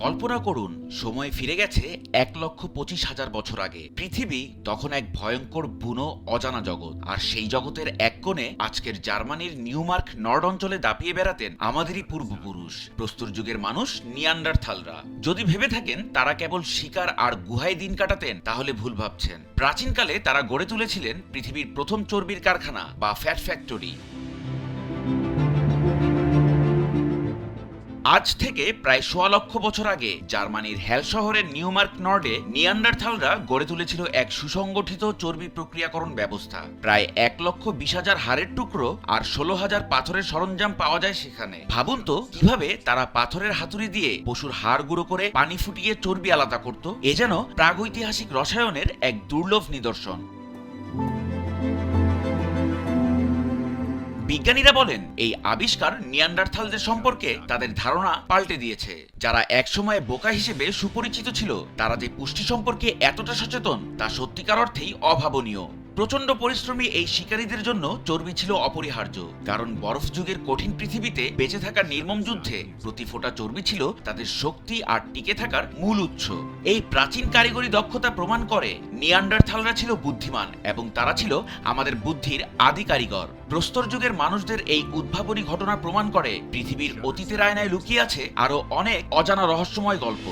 কল্পনা করুন, সময় ফিরে গেছে এক লক্ষ পঁচিশ হাজার বছর আগে। পৃথিবী তখন এক ভয়ঙ্কর বুনো, অজানা জগৎ। আর সেই জগতের এক কোণে আজকের জার্মানির নিউমার্ক নর্ড অঞ্চলে দাপিয়ে বেড়াতেন আমাদেরই পূর্বপুরুষ। প্রস্তুর যুগের মানুষ, নিয়ান্ডারথালরা। যদি ভেবে থাকেন, তারা কেবল শিকার আর গুহায় দিন কাটাতেন, তাহলে ভুল ভাবছেন। প্রাচীনকালে তারা গড়ে তুলেছিলেন পৃথিবীর প্রথম চর্বির কারখানা বা ফ্যাট ফ্যাক্টরি। আজ থেকে প্রায় সোয়া লক্ষ বছর আগে জার্মানির হ্যাল শহরের নিউমার্ক নর্ডে নিয়ান্ডারথালরা গড়ে তুলেছিল এক সুসংগঠিত চর্বি প্রক্রিয়াকরণ ব্যবস্থা। প্রায় এক লক্ষ বিশ হাজার হাড়ের টুকরো আর ষোলো হাজার পাথরের সরঞ্জাম পাওয়া যায় সেখানে। ভাবুন তো, কীভাবে তারা পাথরের হাতুড়ি দিয়ে পশুর হাড় গুঁড়ো করে পানি ফুটিয়ে চর্বি আলাদা করত? এ যেন প্রাগৈতিহাসিক রসায়নের এক দুর্লভ নিদর্শন। বিজ্ঞানীরা বলেন, এই আবিষ্কার নিয়ান্ডারথালদের সম্পর্কে তাদের ধারণা পাল্টে দিয়েছে। যারা একসময় বোকা হিসেবে সুপরিচিত ছিল, তারা যে পুষ্টি সম্পর্কে এতটা সচেতন, তা সত্যিকার অর্থেই অভাবনীয়। প্রচণ্ড পরিশ্রমী এই শিকারীদের জন্য চর্বি ছিল অপরিহার্য, কারণ বরফ যুগের কঠিন পৃথিবীতে বেঁচে থাকার নির্মম যুদ্ধে প্রতি ফোঁটা চর্বি ছিল তাদের শক্তি আর টিকে থাকার মূল উৎস। এই প্রাচীন কারিগরি দক্ষতা প্রমাণ করে নিয়ান্ডারথালরা ছিল বুদ্ধিমান এবং তারা ছিল আমাদের বুদ্ধির আদি কারিগর। প্রস্তর যুগের মানুষদের এই উদ্ভাবনী ঘটনা প্রমাণ করে পৃথিবীর অতীতের আয়নায় লুকিয়ে আছে আরও অনেক অজানা রহস্যময় গল্প।